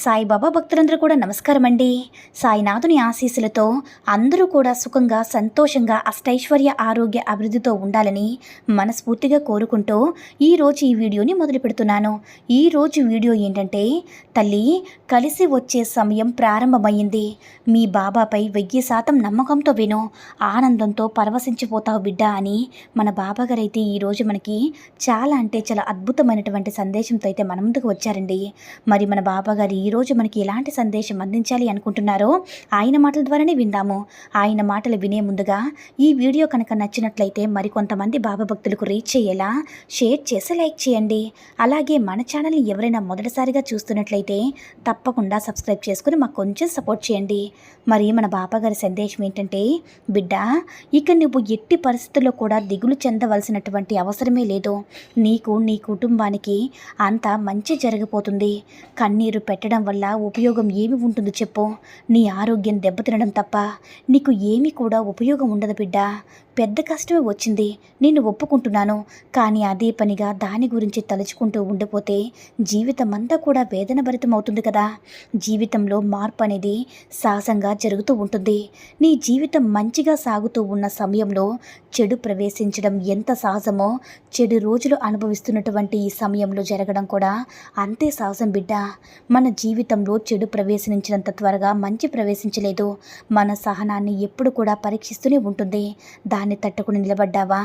సాయిబాబా భక్తులందరూ కూడా నమస్కారం అండి సాయినాథుని ఆశీస్సులతో అందరూ కూడా సుఖంగా సంతోషంగా అష్టైశ్వర్య ఆరోగ్య అభివృద్ధితో ఉండాలని మనస్ఫూర్తిగా కోరుకుంటూ ఈరోజు ఈ వీడియోని మొదలు పెడుతున్నాను. ఈరోజు వీడియో ఏంటంటే తల్లి కలిసి వచ్చే సమయం ప్రారంభమైంది. మీ బాబాపై వెయ్యి శాతం నమ్మకంతో విను. ఆనందంతో పరవశించిపోతావు బిడ్డ అని మన బాబాగారైతే ఈరోజు మనకి చాలా అంటే చాలా అద్భుతమైనటువంటి సందేశంతో అయితే మన ముందుకు వచ్చారండి. మరి మన బాబాగారి ఈరోజు మనకి ఎలాంటి సందేశం అందించాలి అనుకుంటున్నారో ఆయన మాటల ద్వారానే విందాము. ఆయన మాటలు వినే ముందుగా ఈ వీడియో కనుక నచ్చినట్లయితే మరికొంతమంది బాబా భక్తులకు రీచ్ అయ్యేలా షేర్ చేసి లైక్ చేయండి. అలాగే మన ఛానల్ని ఎవరైనా మొదటిసారిగా చూస్తున్నట్లయితే తప్పకుండా సబ్స్క్రైబ్ చేసుకుని మాకు కొంచెం సపోర్ట్ చేయండి. మరి మన బాబా గారి సందేశం ఏంటంటే బిడ్డ ఇక నువ్వు ఎట్టి పరిస్థితుల్లో కూడా దిగులు చెందవలసినటువంటి అవసరమే లేదు. నీకు నీ కుటుంబానికి అంత మంచి జరగబోతుంది. కన్నీరు పెట్టడం వల్ల ఉపయోగం ఏమి ఉంటుంది చెప్పు. నీ ఆరోగ్యం దెబ్బతినడం తప్ప నీకు ఏమీ కూడా ఉపయోగం ఉండదు బిడ్డా. పెద్ద కష్టమే వచ్చింది. నేను ఒప్పుకుంటున్నాను. కానీ అదే పనిగా దాని గురించి తలుచుకుంటూ ఉండిపోతే జీవితం అంతా కూడా వేదన భరితమవుతుంది కదా. జీవితంలో మార్పు అనేది సాహసంగా జరుగుతూ ఉంటుంది. నీ జీవితం మంచిగా సాగుతూ ఉన్న సమయంలో చెడు ప్రవేశించడం ఎంత సహజమో చెడు రోజులు అనుభవిస్తున్నటువంటి ఈ సమయంలో జరగడం కూడా అంతే సాహసం బిడ్డ. మన జీవితంలో చెడు ప్రవేశించినంత త్వరగా మంచి ప్రవేశించలేదు. మన సహనాన్ని ఎప్పుడు కూడా పరీక్షిస్తూనే ఉంటుంది. దాని దాన్ని తట్టుకుని నిలబడ్డావా?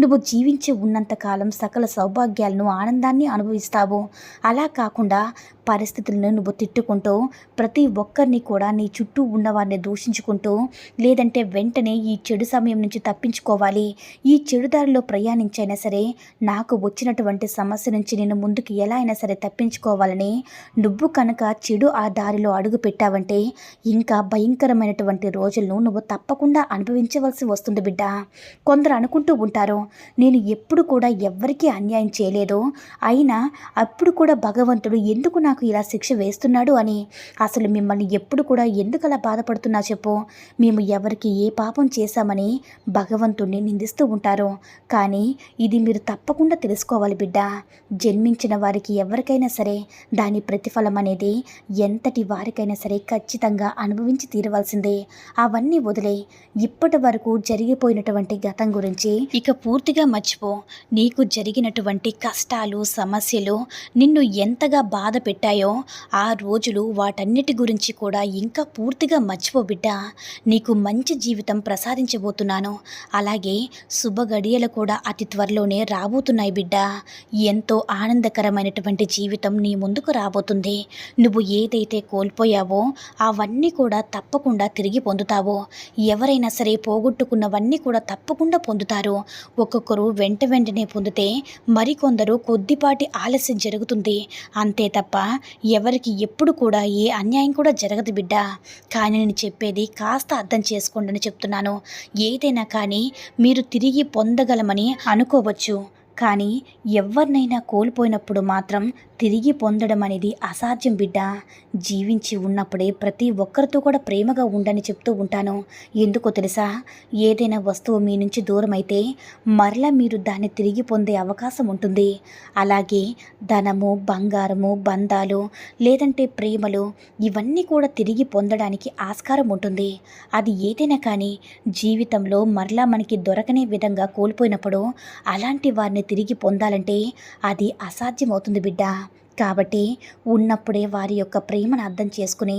నువ్వు జీవించి ఉన్నంతకాలం సకల సౌభాగ్యాలను ఆనందాన్ని అనుభవిస్తావు. అలా కాకుండా పరిస్థితులను నువ్వు తిట్టుకుంటూ ప్రతి ఒక్కరిని కూడా నీ చుట్టూ ఉన్నవారిని దూషించుకుంటూ లేదంటే వెంటనే ఈ చెడు సమయం నుంచి తప్పించుకోవాలి. ఈ చెడు దారిలో ప్రయాణించైనా సరే నాకు వచ్చినటువంటి సమస్య నుంచి నేను ముందుకు ఎలా అయినా సరే తప్పించుకోవాలని నువ్వు కనుక చెడు ఆ దారిలో అడుగు పెట్టావంటే ఇంకా భయంకరమైనటువంటి రోజులను నువ్వు తప్పకుండా అనుభవించవలసి వస్తుంది బిడ్డ. కొందరు అనుకుంటూ ఉంటారు నేను ఎప్పుడు కూడా ఎవ్వరికీ అన్యాయం చేయలేదు. అయినా అప్పుడు కూడా భగవంతుడు ఎందుకు నాకు ఇలా శిక్ష వేస్తున్నాడు అని. అసలు మిమ్మల్ని ఎప్పుడు కూడా ఎందుకు అలా బాధపడుతున్నా చెప్పు? మేము ఎవరికి ఏ పాపం చేశామని భగవంతుణ్ణి నిందిస్తూ ఉంటారు. కానీ ఇది మీరు తప్పకుండా తెలుసుకోవాలి బిడ్డ. జన్మించిన వారికి ఎవరికైనా సరే దాని ప్రతిఫలం అనేది ఎంతటి వారికైనా సరే ఖచ్చితంగా అనుభవించి తీరవలసిందే. అవన్నీ వదిలే. ఇప్పటి వరకు జరిగిపోయినటువంటి గతం గురించి ఇక పూర్తిగా మర్చిపో. నీకు జరిగినటువంటి కష్టాలు సమస్యలు నిన్ను ఎంతగా బాధ పెట్టాయో ఆ రోజులు వాటన్నిటి గురించి కూడా ఇంకా పూర్తిగా మర్చిపో బిడ్డ. నీకు మంచి జీవితం ప్రసాదించబోతున్నాను. అలాగే శుభ గడియలు కూడా అతి త్వరలోనే రాబోతున్నాయి బిడ్డ. ఎంతో ఆనందకరమైనటువంటి జీవితం నీ ముందుకు రాబోతుంది. నువ్వు ఏదైతే కోల్పోయావో అవన్నీ కూడా తప్పకుండా తిరిగి పొందుతావో. ఎవరైనా సరే పోగొట్టుకున్నవన్నీ కూడా తప్పకుండా పొందుతారు. ఒక్కొక్కరు వెంట వెంటనే పొందితే మరికొందరు కొద్దిపాటి ఆలస్యం జరుగుతుంది. అంతే తప్ప ఎవరికి ఎప్పుడు కూడా ఏ అన్యాయం కూడా జరగదు బిడ్డ. కానీ నేను చెప్పేది కాస్త అర్థం చేసుకోండి అని చెప్తున్నాను. ఏదైనా కానీ మీరు తిరిగి పొందగలమని అనుకోవచ్చు. కానీ ఎవరినైనా కోల్పోయినప్పుడు మాత్రం తిరిగి పొందడం అనేది అసాధ్యం బిడ్డ. జీవించి ఉన్నప్పుడే ప్రతి ఒక్కరితో కూడా ప్రేమగా ఉండని చెప్తూ ఉంటాను. ఎందుకో తెలుసా? ఏదైనా వస్తువు మీ నుంచి దూరం అయితే మరలా మీరు దాన్ని తిరిగి పొందే అవకాశం ఉంటుంది. అలాగే ధనము బంగారము బంధాలు లేదంటే ప్రేమలు ఇవన్నీ కూడా తిరిగి పొందడానికి ఆస్కారం ఉంటుంది. అది ఏదైనా కానీ జీవితంలో మరలా మనకి దొరకనే విధంగా కోల్పోయినప్పుడు అలాంటి వారిని తిరిగి పొందాలంటే అది అసాధ్యమవుతుంది బిడ్డ. కాబట్టి ఉన్నప్పుడే వారి యొక్క ప్రేమను అర్థం చేసుకుని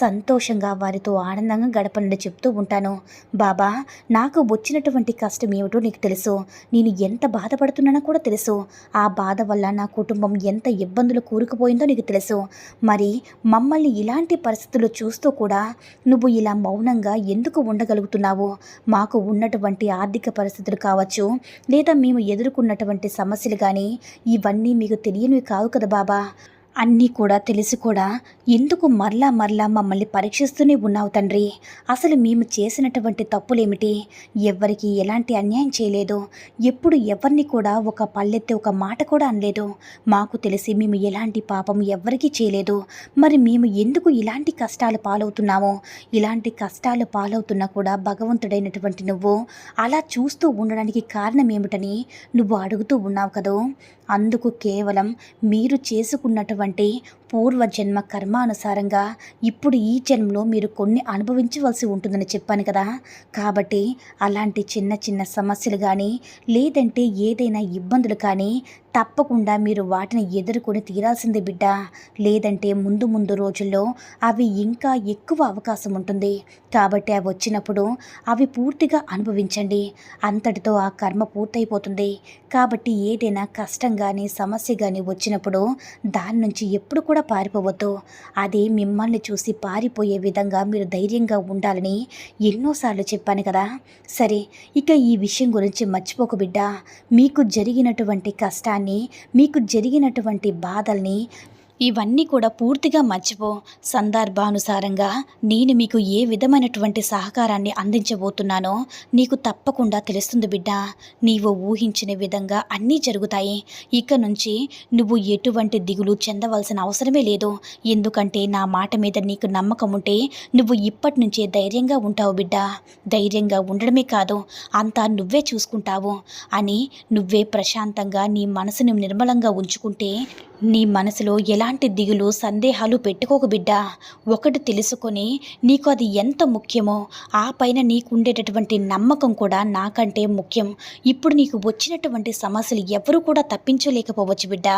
సంతోషంగా వారితో ఆనందంగా గడపనని చెప్తూ ఉంటాను. బాబా నాకు వచ్చినటువంటి కష్టం ఏమిటో నీకు తెలుసు. నేను ఎంత బాధపడుతున్నానో కూడా తెలుసు. ఆ బాధ వల్ల నా కుటుంబం ఎంత ఇబ్బందులు కూరుకుపోయిందో నీకు తెలుసు. మరి మమ్మల్ని ఇలాంటి పరిస్థితులు చూస్తూ కూడా నువ్వు ఇలా మౌనంగా ఎందుకు ఉండగలుగుతున్నావు? మాకు ఉన్నటువంటి ఆర్థిక పరిస్థితులు కావచ్చు లేదా మేము ఎదుర్కొన్నటువంటి సమస్యలు కానీ ఇవన్నీ మీకు తెలియనివి కావు కదా బాబా. అన్నీ కూడా తెలిసి కూడా. ఎందుకు మరలా మరలా మమ్మల్ని పరీక్షిస్తూనే ఉన్నావు తండ్రి? అసలు మేము చేసినటువంటి తప్పులేమిటి? ఎవ్వరికి ఎలాంటి అన్యాయం చేయలేదు. ఎప్పుడు ఎవరిని కూడా ఒక పల్లెత్తి ఒక మాట కూడా అనలేదు. మాకు తెలిసి మేము ఎలాంటి పాపం ఎవ్వరికీ చేయలేదు. మరి మేము ఎందుకు ఇలాంటి కష్టాలు పాలవుతున్నామో? ఇలాంటి కష్టాలు పాలవుతున్నా కూడా భగవంతుడైనటువంటి నువ్వు అలా చూస్తూ ఉండడానికి కారణం ఏమిటని నువ్వు అడుగుతూ ఉన్నావు కదూ? అందుకు కేవలం మీరు చేసుకున్నటువంటి పూర్వజన్మ కర్మానుసారంగా ఇప్పుడు ఈ జన్మలో మీరు కొన్ని అనుభవించవలసి ఉంటుందని చెప్పాను కదా. కాబట్టి అలాంటి చిన్న చిన్న సమస్యలు కానీ లేదంటే ఏదైనా ఇబ్బందులు కానీ తప్పకుండా మీరు వాటిని ఎదుర్కొని తీరాల్సిందే బిడ్డ. లేదంటే ముందు ముందు రోజుల్లో అవి ఇంకా ఎక్కువ అవకాశం ఉంటుంది. కాబట్టి అవి వచ్చినప్పుడు అవి పూర్తిగా అనుభవించండి. అంతటితో ఆ కర్మ పూర్తయిపోతుంది. కాబట్టి ఏదైనా కష్టం కానీ సమస్య కానీ వచ్చినప్పుడు దాని నుంచి ఎప్పుడు కూడా పారిపోవద్దు. అది మిమ్మల్ని చూసి పారిపోయే విధంగా మీరు ధైర్యంగా ఉండాలని ఎన్నోసార్లు చెప్పాను కదా. సరే ఇక ఈ విషయం గురించి మర్చిపోకు బిడ్డ. మీకు జరిగినటువంటి కష్టాన్ని మీకు జరిగినటువంటి బాధల్ని ఇవన్నీ కూడా పూర్తిగా మర్చిపో. సందర్భానుసారంగా నేను మీకు ఏ విధమైనటువంటి సహకారాన్ని అందించబోతున్నానో నీకు తప్పకుండా తెలుస్తుంది బిడ్డ. నీవు ఊహించిన విధంగా అన్నీ జరుగుతాయి. ఇక నుంచి నువ్వు ఎటువంటి దిగులు చెందవలసిన అవసరమే లేదు. ఎందుకంటే నా మాట మీద నీకు నమ్మకం ఉంటే నువ్వు ఇప్పటి నుంచే ధైర్యంగా ఉంటావు బిడ్డ. ధైర్యంగా ఉండడమే కాదు అంతా నువ్వే చూసుకుంటావు అని నువ్వే ప్రశాంతంగా నీ మనసుని నిర్మలంగా ఉంచుకుంటే నీ మనసులో ఎలాంటి దిగులు సందేహాలు పెట్టుకోకు బిడ్డ. ఒకటి తెలుసుకొని నీకు అది ఎంత ముఖ్యమో ఆ పైన నీకుండేటటువంటి నమ్మకం కూడా నాకంటే ముఖ్యం. ఇప్పుడు నీకు వచ్చినటువంటి సమస్యలు ఎవరు కూడా తప్పించలేకపోవచ్చు బిడ్డ.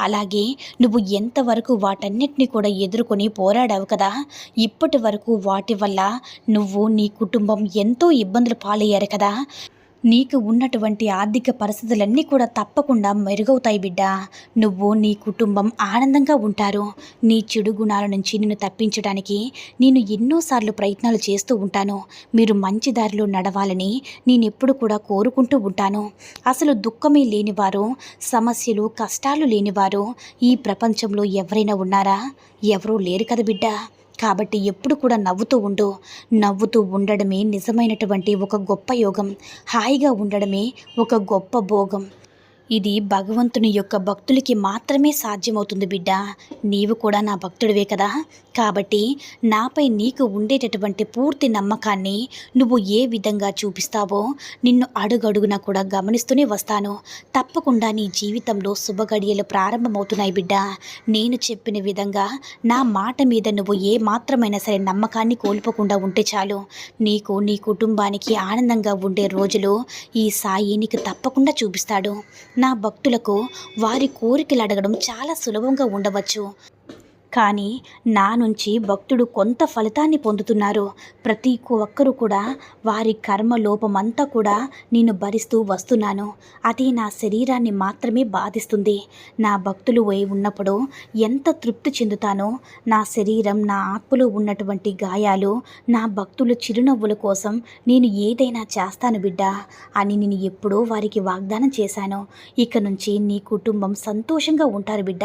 అలాగే నువ్వు ఎంతవరకు వాటన్నిటిని కూడా ఎదుర్కొని పోరాడావు కదా ఇప్పటి వరకు వాటి వల్ల నువ్వు నీ కుటుంబం ఎంతో ఇబ్బందులు పాలయ్యారు కదా. నీకు ఉన్నటువంటి ఆర్థిక పరిస్థితులన్నీ కూడా తప్పకుండా మెరుగవుతాయి బిడ్డ. నువ్వు నీ కుటుంబం ఆనందంగా ఉంటారు. నీ చెడు గుణాల నుంచి నిన్ను తప్పించడానికి నేను ఎన్నోసార్లు ప్రయత్నాలు చేస్తూ ఉంటాను. మీరు మంచి దారిలో నడవాలని నేనెప్పుడు కూడా కోరుకుంటూ ఉంటాను. అసలు దుఃఖమే లేనివారు సమస్యలు కష్టాలు లేనివారు ఈ ప్రపంచంలో ఎవరైనా ఉన్నారా? ఎవరూ లేరు కదా బిడ్డ. కాబట్టి ఎప్పుడు కూడా నవ్వుతూ ఉండు. నవ్వుతూ ఉండడమే నిజమైనటువంటి ఒక గొప్ప యోగం. హాయిగా ఉండడమే ఒక గొప్ప భోగం. ఇది భగవంతుని యొక్క భక్తులకి మాత్రమే సాధ్యమవుతుంది బిడ్డ. నీవు కూడా నా భక్తుడివే కదా. కాబట్టి నాపై నీకు ఉండేటటువంటి పూర్తి నమ్మకాన్ని నువ్వు ఏ విధంగా చూపిస్తావో నిన్ను అడుగడుగున కూడా గమనిస్తూనే వస్తాను. తప్పకుండా నీ జీవితంలో శుభగడియలు ప్రారంభమవుతున్నాయి బిడ్డ. నేను చెప్పిన విధంగా నా మాట మీద నువ్వు ఏ మాత్రమైనా సరే నమ్మకాన్ని కోల్పోకుండా ఉంటే చాలు. నీకు నీ కుటుంబానికి ఆనందంగా ఉండే రోజులు ఈ సాయి నీకు తప్పకుండా చూపిస్తాడు. నా భక్తులకు వారి కోరికలు అడగడం చాలా సులభంగా ఉండవచ్చు. కానీ నా నుంచి భక్తుడు కొంత ఫలితాన్ని పొందుతున్నారు. ప్రతి ఒక్కరూ కూడా వారి కర్మ లోపమంతా కూడా నేను భరిస్తూ వస్తున్నాను. అది నా శరీరాన్ని మాత్రమే బాధిస్తుంది. నా భక్తులు పోయి ఉన్నప్పుడు ఎంత తృప్తి చెందుతానో నా శరీరం నా ఆత్మలో ఉన్నటువంటి గాయాలు నా భక్తుల చిరునవ్వుల కోసం నేను ఏదైనా చేస్తాను బిడ్డ అని నేను ఎప్పుడో వారికి వాగ్దానం చేశాను. ఇక నుంచి నీ కుటుంబం సంతోషంగా ఉంటారు బిడ్డ.